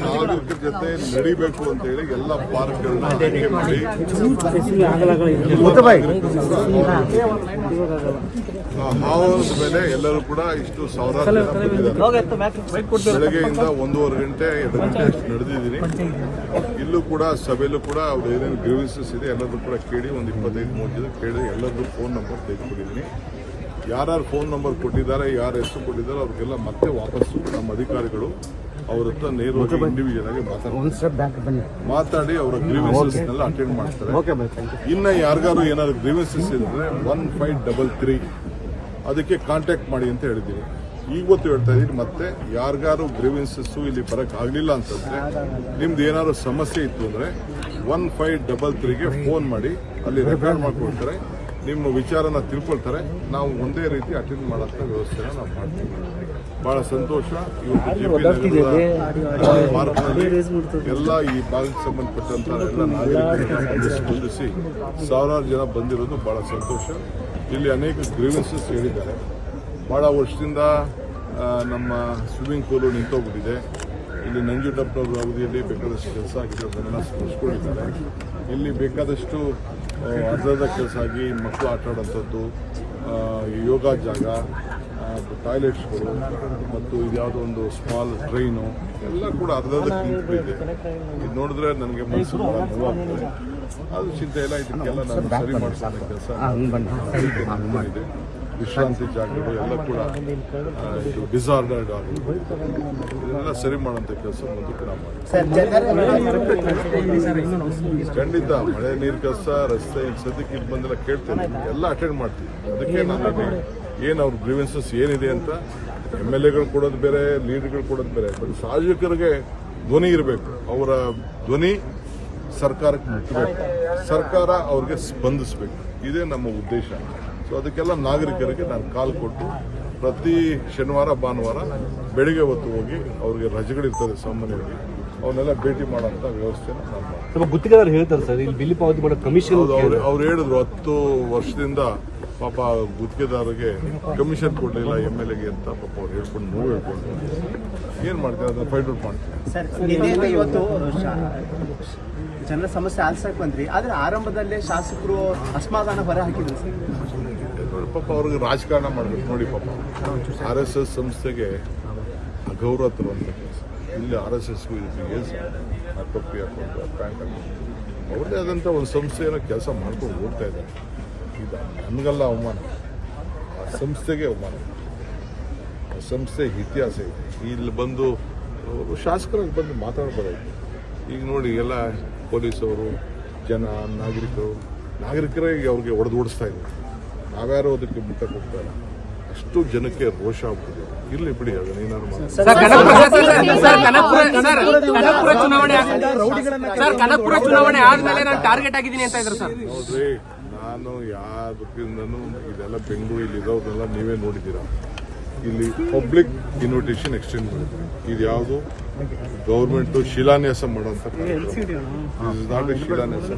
ನಾಗರಿಕರ ಜೊತೆ ನಡಿಬೇಕು ಅಂತ ಹೇಳಿ ಎಲ್ಲ ಪಾರ್ಕ್ಗಳನ್ನ ಆಯ್ಕೆ ಮಾಡಿ. ಹಾವನದ ಮೇಲೆ ಎಲ್ಲರೂ ಕೂಡ ಇಷ್ಟು ಸಾವಿರಾರು ಜನ ಬಂದಿದ್ದಾರೆ ಬೆಳಗ್ಗೆಯಿಂದ ಒಂದೂವರೆ ಗಂಟೆ ಎರಡು ಗಂಟೆ ಅಷ್ಟು ನಡೆದಿದ್ದೀನಿ. ಇಲ್ಲೂ ಕೂಡ ಸಭೆಯಲ್ಲೂ ಕೂಡ ಅವ್ರು ಏನೇನು ಗ್ರೀವೆನ್ಸಸ್ ಇದೆ ಎಲ್ಲರೂ ಕೂಡ ಕೇಳಿ ಒಂದು ಇಪ್ಪತ್ತೈದು ಮೂವತ್ತು ಜನ ಕೇಳಿ ಎಲ್ಲರದ್ದು ಫೋನ್ ನಂಬರ್ ತೆಗೆದುಕೊಂಡಿದ್ದೀನಿ ಯಾರ್ಯಾರು ಫೋನ್ ನಂಬರ್ ಕೊಟ್ಟಿದ್ದಾರೆ ಯಾರು ಹೆಸರು ಕೊಟ್ಟಿದ್ದಾರೆ ಅವ್ರಿಗೆಲ್ಲ ಮತ್ತೆ ವಾಪಸ್ಸು ನಮ್ಮ ಅಧಿಕಾರಿಗಳು ಅವ್ರ ಹತ್ರ ನೇರವಾಗಿ ಇಂಡಿವಿಜುವಲ್ ಆಗಿ ಮಾತಾಡ್ತಾರೆ. ಮಾತಾಡಿ ಅವರ ಗ್ರೀವೆನ್ಸಸ್ನೆಲ್ಲ ಅಟೆಂಡ್ ಮಾಡ್ತಾರೆ. ಇನ್ನ ಯಾರಿಗಾರು ಏನಾದ್ರು ಗ್ರೀವೆನ್ಸಸ್ ಇದ್ರೆ ಒನ್ ಫೈವ್ ಡಬಲ್ ತ್ರೀ ಅದಕ್ಕೆ ಕಾಂಟ್ಯಾಕ್ಟ್ ಮಾಡಿ ಅಂತ ಹೇಳಿದ್ದೀನಿ ಇವತ್ತು ಹೇಳ್ತಾ ಇದ್ದೀನಿ ಮತ್ತೆ ಯಾರಿಗಾರು ಗ್ರೀವೆನ್ಸಸ್ ಇಲ್ಲಿ ಬರಕ್ ಆಗ್ಲಿಲ್ಲ ಅಂತಂದ್ರೆ ನಿಮ್ದು ಏನಾದ್ರು ಸಮಸ್ಯೆ ಇತ್ತು ಅಂದ್ರೆ ಒನ್ ಫೈವ್ ಡಬಲ್ ತ್ರೀಗೆ ಫೋನ್ ಮಾಡಿ ಅಲ್ಲಿ ರೆಕಾರ್ಡ್ ಮಾಡ್ಕೊಳ್ತಾರೆ ನಿಮ್ಮ ವಿಚಾರನ ತಿಳ್ಕೊಳ್ತಾರೆ. ನಾವು ಒಂದೇ ರೀತಿ ಅಟೆಂಡ್ ಮಾಡೋಂಥ ವ್ಯವಸ್ಥೆನ ನಾವು ಮಾಡ್ತೀವಿ. ಬಹಳ ಸಂತೋಷ. ಇವತ್ತು ಜೆ ಪಿ ಎಲ್ಲ ಈ ಭಾಗಕ್ಕೆ ಸಂಬಂಧಪಟ್ಟಂತ ಎಲ್ಲ ನಾಗರಿಕರನ್ನ ಸ್ಪಂದಿಸಿ ಸಾವಿರಾರು ಜನ ಬಂದಿರೋದು ಬಹಳ ಸಂತೋಷ. ಇಲ್ಲಿ ಅನೇಕ ಗ್ರೀವೆನ್ಸಸ್ ಹೇಳಿದ್ದಾರೆ. ಬಹಳ ವರ್ಷದಿಂದ ನಮ್ಮ ಸ್ವಿಮ್ಮಿಂಗ್ ಪೂಲು ನಿಂತೋಗ್ಬಿಟ್ಟಿದೆ. ಇಲ್ಲಿ ನಂಜುಂಡಪ್ಪನವ್ರ ಅವಧಿಯಲ್ಲಿ ಬೇಕಾದಷ್ಟು ಕೆಲಸ ಆಗಿದೆ ಅದನ್ನೆಲ್ಲ ಸ್ಮರಿಸ್ಕೊಂಡಿದ್ದಾರೆ ಇಲ್ಲಿ ಬೇಕಾದಷ್ಟು ಅರ್ಧದ ಕೆಲಸ ಆಗಿ ಮಕ್ಕಳು ಆಟ ಆಡೋಂಥದ್ದು ಯೋಗ ಜಾಗ ಟಾಯ್ಲೆಟ್ಸ್ಗಳು ಮತ್ತು ಇದ್ಯಾವುದೋ ಒಂದು ಸ್ಮಾಲ್ ಟ್ರೈನು ಎಲ್ಲ ಕೂಡ ಅರ್ಧದಕ್ಕೆ ಇದೆ ಇದು ನೋಡಿದ್ರೆ ನನಗೆ ಮನಸ್ಸು ನೋವಾಗ್ತದೆ ಅದು ಚಿಂತೆ ಇಲ್ಲ ಇದಕ್ಕೆಲ್ಲ ನಾನು ಸರಿ ಮಾಡಿಸೋ ಕೆಲಸ. ಇದೆ ವಿಶ್ರಾಂತಿ ಜಾಗಗಳು ಎಲ್ಲ ಕೂಡ ಇದು ಡಿಸಾರ್ಡರ್ಡ್ ಆಗಿದೆ ಎಲ್ಲ ಸರಿ ಮಾಡೋಂಥ ಕೆಲಸ ಮತ್ತು ಕೂಡ ಮಾಡಿ. ಖಂಡಿತ ಮಳೆ ನೀರು ಕೆಲಸ ರಸ್ತೆ ಸದ್ಯಕ್ಕೆ ಇದು ಬಂದೆಲ್ಲ ಕೇಳ್ತೇನೆ. ಎಲ್ಲ ಅಟೆಂಡ್ ಮಾಡ್ತೀವಿ ಅದಕ್ಕೆ ನಾನು ಏನು ಅವ್ರ ಗ್ರೀವೆನ್ಸಸ್ ಏನಿದೆ ಅಂತ ಎಂ ಎಲ್ ಎಗಳು ಕೊಡೋದು ಬೇರೆ ಲೀಡರ್ಗಳು ಕೊಡೋದು ಬೇರೆ. ಬಟ್ ಸಾರ್ವಜನಿಕರಿಗೆ ಧ್ವನಿ ಇರಬೇಕು. ಅವರ ಧ್ವನಿ ಸರ್ಕಾರಕ್ಕೆ ಮುಟ್ಟಬೇಕು ಸರ್ಕಾರ ಅವ್ರಿಗೆ ಸ್ಪಂದಿಸಬೇಕು. ಇದೇ ನಮ್ಮ ಉದ್ದೇಶ. ಸೊ ಅದಕ್ಕೆಲ್ಲ ನಾಗರಿಕರಿಗೆ ನಾನು ಕಾಲ್ ಕೊಟ್ಟು ಪ್ರತಿ ಶನಿವಾರ ಭಾನುವಾರ ಬೆಳಿಗ್ಗೆ ಹೊತ್ತು ಹೋಗಿ ಅವ್ರಿಗೆ ರಜೆಗಳಿರ್ತದೆ ಸಾಮಾನ್ಯವಾಗಿ. ಅವನ್ನೆಲ್ಲ ಭೇಟಿ ಮಾಡೋಂಥ ವ್ಯವಸ್ಥೆನ ನಾನು ಮಾಡ್ತೀನಿ. ಗುತ್ತಿಗೆದಾರರು ಹೇಳ್ತಾರೆ ಸರ್ ಇಲ್ಲಿ ಬಿಲ್ ಪಾವತಿ ಮಾಡೋ ಕಮಿಷನ್ ಅವ್ರು ಅವ್ರು ಹೇಳಿದ್ರು ಹತ್ತು ವರ್ಷದಿಂದ ಪಾಪ ಗುತ್ತಿಗೆದಾರರಿಗೆ ಕಮಿಷನ್ ಕೊಡಲಿಲ್ಲ ಎಂ ಎಲ್ ಎಗೆ ಅಂತ ಪಾಪ ಅವ್ರು ಹೇಳ್ಕೊಂಡು ನೋವು ಹೇಳ್ಕೊಂಡು ಏನು ಮಾಡ್ತಾರೆ? ಅದನ್ನು ಫೈಂಡ್ ಔಟ್ ಮಾಡ್ತೀವಿ ಇವತ್ತು ಜನರ ಸಮಸ್ಯೆ ಆಲ್ಸಕ್ಕೆ ಬಂದ್ರಿ. ಆದ್ರೆ ಆರಂಭದಲ್ಲೇ ಶಾಸಕರು ಅಸಮಾಧಾನ ಹೊರ ಹಾಕಿದ್ರು ಸರ್. ಪಾಪ ಅವ್ರಿಗೆ ರಾಜಕಾರಣ ಮಾಡ್ಬೇಕು. ನೋಡಿ ಪಾಪ. ಆರ್ ಎಸ್ ಎಸ್ ಸಂಸ್ಥೆಗೆ ಅಗೌರವ ತರುವಂಥ ಕೆಲಸ. ಇಲ್ಲಿ ಆರ್ ಎಸ್ ಎಸ್ ಇದಕ್ಕೆ ಟೊಪ್ಪಿ ಹಾಕೊಂಡು ಪ್ಯಾಂಟ್ ಆದಂಥ ಒಂದು ಸಂಸ್ಥೆಯನ್ನು ಕೆಲಸ ಮಾಡ್ಕೊಂಡು ಹೋಗ್ತಾ ಇದ್ದಾರೆ. ಇದು ನನಗಲ್ಲ ಅವಮಾನ. ಆ ಸಂಸ್ಥೆಗೆ ಅವಮಾನ. ಆ ಸಂಸ್ಥೆ ಇತಿಹಾಸ ಇದೆ. ಇಲ್ಲಿ ಬಂದು ಶಾಸಕರಾಗಿ ಬಂದು ಮಾತಾಡ್ಬೋದಾಯ್ತು. ಈಗ ನೋಡಿ ಎಲ್ಲ ಪೊಲೀಸವರು, ಜನ, ನಾಗರಿಕರು, ನಾಗರಿಕರೇ ಅವ್ರಿಗೆ ಹೊಡೆದು ಓಡಿಸ್ತಾ ಇದ್ದಾರೆ. ನಾವ್ಯಾರೋ ಅದಕ್ಕೆ ಮುಟ್ಟಕ್ಕೆ ಹೋಗ್ತಾ ಇಲ್ಲ ಅಷ್ಟು ಜನಕ್ಕೆ ರೋಷ ಆಗ್ಬಿಟ್ಟಿದೆ. ಇರ್ಲಿ ಬಿಡಿ ಅದನ್ನ ಏನಾದ್ರು sir Kanakapura sir sir Kanakapura Kanakapura ಚುನಾವಣೆ ಆಗ್- ಸರ್ ಕನಕಪುರ ಚುನಾವಣೆ ಆದ್ಮೇಲೆ ನಾನು ಟಾರ್ಗೆಟ್ ಆಗಿದ್ದೀನಿ ಅಂತ ಇದ್ರು ಸರ್. ನೋಡ್ರಿ ನಾನು ಯಾವ್ದಕ್ಕಿಂದನೂ ಇದೆಲ್ಲ ಬೆಂಗಳೂರಿಲ್ಲಿ ನೀವೇ ನೋಡಿದ್ದೀರಾ. ಇಲ್ಲಿ ಪಬ್ಲಿಕ್ ಇನ್ವಿಟೇಷನ್ ಎಕ್ಸ್ಟೆಂಡ್ ಮಾಡಿದ್ರು. ಇದು ಯಾವುದು? ಗೌರ್ಮೆಂಟ್ ಶಿಲಾನ್ಯಾಸ ಮಾಡುವಂತ ನಾಟ್ ಶಿಲಾನ್ಯಾಸ.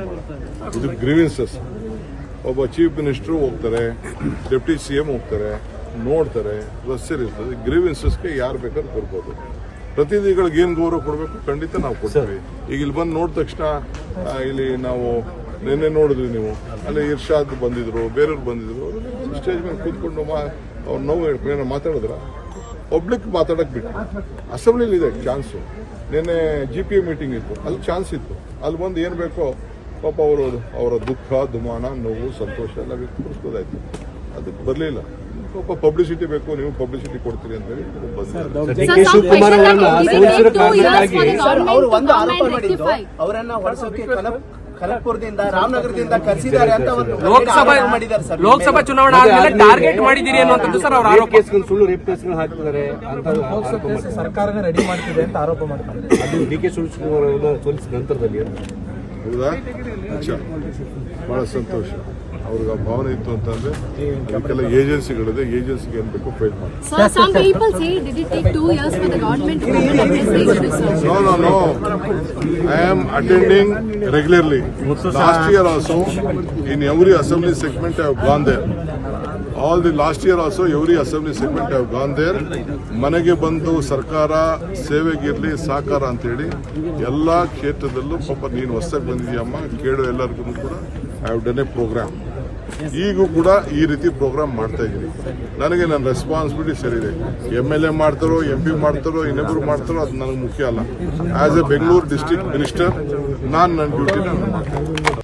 ಇದು ಗ್ರೀವೆನ್ಸಸ್ ಒಬ್ಬ ಚೀಫ್ ಮಿನಿಸ್ಟರ್ ಹೋಗ್ತಾರೆ ಡೆಪ್ಟಿ ಸಿ ಎಂ ಹೋಗ್ತಾರೆ ನೋಡ್ತಾರೆ ರಸ್ತೆ ಇರ್ತದೆ ಗ್ರೀವೆನ್ಸಸ್ಗೆ ಯಾರು ಬೇಕಾದ್ರೂ ಬರ್ಬೋದು ಪ್ರತಿನಿಧಿಗಳಿಗೆ ಏನು ಗೌರವ ಕೊಡಬೇಕು? ಖಂಡಿತ ನಾವು ಕೊಡ್ತೀವಿ. ಈಗ ಇಲ್ಲಿ ಬಂದು ನೋಡಿದ ತಕ್ಷಣ ಇಲ್ಲಿ ನಾವು ನಿನ್ನೆ ನೋಡಿದ್ವಿ ನೀವು. ಅಲ್ಲಿ ಇರ್ಷಾದ್ ಬಂದಿದ್ರು ಬೇರೆಯವ್ರು ಬಂದಿದ್ರು. ಸ್ಟೇಜ್ ಮೇಲೆ ಕೂತ್ಕೊಂಡು ಮಾ ಅವ್ರು ನೋವು ಏನೋ ಮಾತಾಡಿದ್ರ? ಪಬ್ಲಿಕ್ ಮಾತಾಡೋಕೆ ಬಿಟ್ಟು ಅಸೆಂಬ್ಲಿಲಿ ಇದೆ ಚಾನ್ಸು. ನಿನ್ನೆ ಜಿ ಪಿ ಎ ಮೀಟಿಂಗ್ ಇತ್ತು. ಅಲ್ಲಿ ಚಾನ್ಸ್ ಇತ್ತು. ಅಲ್ಲಿ ಬಂದು ಏನು ಬೇಕೋ ಪಾಪ ಅವರು ಅವರ ದುಃಖ ದುಮಾನ ನೋವು ಸಂತೋಷ ಎಲ್ಲ ವ್ಯಕ್ತಪಡಿಸ್ಬೋದಾಯ್ತು. ಅದಕ್ಕೆ ಬರಲಿಲ್ಲ. ಪಾಪ ಪಬ್ಲಿಸಿಟಿ ಬೇಕು ನೀವು ಪಬ್ಲಿಸಿಟಿ ಕೊಡ್ತೀರಿ ಅಂತ ಹೇಳಿ ಅವರನ್ನ ಸೋಲಿಸಿರೋ ಕಾರಣಕ್ಕಾಗಿ ಸರ್ ಅವರು ಒಂದು ಆರೋಪ ಮಾಡಿದ್ದು ಅವರನ್ನ ಹೊರಸೋಕೆ ಕನಕ್ ಕನಕ್ಪುರದಿಂದ ರಾಮನಗರದಿಂದ ಕರೆಸಿದ್ದಾರೆ ಅಂತ ಒಂದು ಲೋಕಸಭಾ ಆರೋಪ ಮಾಡಿದ್ದಾರೆ ಸರ್? ಲೋಕಸಭಾ ಚುನಾವಣೆ ಆದ್ಮೇಲೆ ಟಾರ್ಗೆಟ್ ಮಾಡಿದಿರಿ ಅನ್ನುವಂಥದ್ದು ಸರ್ ಅವ್ರ ರೇಪ್ ಆರೋಪ. ಕೇಸ್ಗಳು ಸುಳ್ಳು ರೇಪ್ ಕೇಸ್ಗಳು ಹಾಕ್ತಿದ್ದಾರೆ. ಸರ್ಕಾರನೇ ರೆಡಿ ಮಾಡ್ತಿದೆ ಅಂತ ಆರೋಪ ಮಾಡ್ತಾರೆ. ಅದು ಡಿ ಕೆ ಸುಳ್ಳು ಸೋಲಿಸಿದ ನಂತರದಲ್ಲಿ. ಹೌದಾ? ಬಹಳ ಸಂತೋಷ. ಅವ್ರಿಗೆ ಆ ಭಾವನೆ ಇತ್ತು ಅಂತಂದ್ರೆ ಅದಕ್ಕೆಲ್ಲ ಏಜೆನ್ಸಿಗಳಿದೆ. ಏಜೆನ್ಸಿಗೆ ಏನ್ ಬೇಕು ಫೈಲ್ ಮಾಡಿ. I am attending regularly last year also in every assembly segment I have gone there all the last year also every assembly segment have gone there ಮನೆಗೆ ಬಂದು ಸರ್ಕಾರ ಸೇವೆಗಿರಲಿ ಸಹಕಾರ ಅಂತೇಳಿ ಎಲ್ಲ ಕ್ಷೇತ್ರದಲ್ಲೂ ಪಾಪ ನೀನು ಹೊಸದಾಗಿ ಬಂದಿದೆಯಮ್ಮ ಕೇಳು ಎಲ್ಲರಿಗೂ ಕೂಡ. I have done a programme ಈಗೂ ಕೂಡ ಈ ರೀತಿ ಪ್ರೋಗ್ರಾಮ್ ಮಾಡ್ತಾ ಇದ್ದೀನಿ. ನನಗೆ ನನ್ನ ರೆಸ್ಪಾನ್ಸಿಬಿಲಿಟಿ ಸರಿ ಇದೆ. ಎಂ ಎಲ್ ಎ ಮಾಡ್ತಾರೋ ಎಂ ಪಿ ಮಾಡ್ತಾರೋ, ಇನ್ನೊಬ್ರು ಮಾಡ್ತಾರೋ, ಅದು ನನಗೆ ಮುಖ್ಯ ಅಲ್ಲ. As a Bengaluru district minister ನಾನು ನನ್ನ ಡ್ಯೂಟಿನ ನಾನು